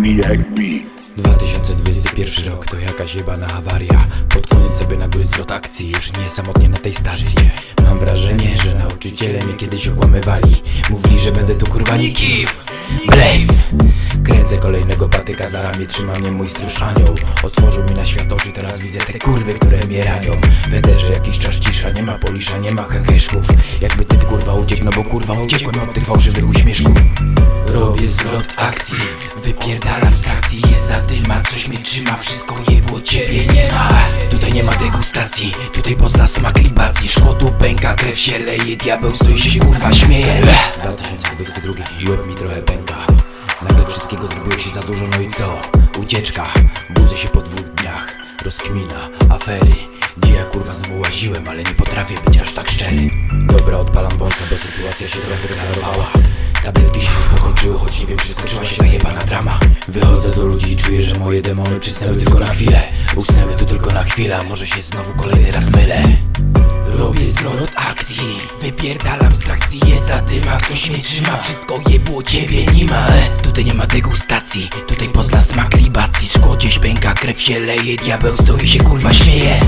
Maniac Beat. 2021 rok to jakaś jebana awaria. Pod koniec sobie nagły zwrot akcji Już nie samotnie na tej stacji. Mam wrażenie, że nauczyciele mnie kiedyś okłamywali. Mówili, że będę tu kurwa nikim. Blef! Kręcę kolejnego patyka, za ramię trzyma mnie mój stróż anioł Otworzył mi na świat oczy, teraz widzę te kurwy, które mnie ranią. W eterze jakiś czas cisza, nie ma polisza, nie ma heheszków. Jakby ty kurwa uciekł, no bo kurwa uciekłem od tych fałszywych uśmieszków mnie trzyma, wszystko jebło, ciebie nie ma. Tutaj nie ma degustacji, tutaj pozna smak libacji. Szkło pęka, krew się leje, diabeł stoi się kurwa śmieje. 2022 i łeb mi trochę pęka. Nagle wszystkiego zrobiło się za dużo, no i co? Ucieczka, budzę się po dwóch dniach. Rozkmina, afery. Gdzie ja kurwa znowu łaziłem, ale nie potrafię być aż tak szczery. Dobra, odpalam wąsa, bo sytuacja się trochę wygenerowała Tabletki się już pokończyły, choć nie wiem czy skończyła się ta jebana drama. Wychodzę do ludzi i czuję, że moje demony przysnęły tylko na chwilę. Usnęły tu tylko na chwilę, a może się znowu kolejny raz mylę. Robię zwrot akcji Wypierdalam z trakcji, jest zadyma Ktoś mnie trzyma, wszystko jebło, ciebie nie ma. E? Tutaj nie ma degustacji Tutaj pozna smak libacji. Szkło gdzieś pęka, krew się leje Diabeł stoi się kurwa śmieje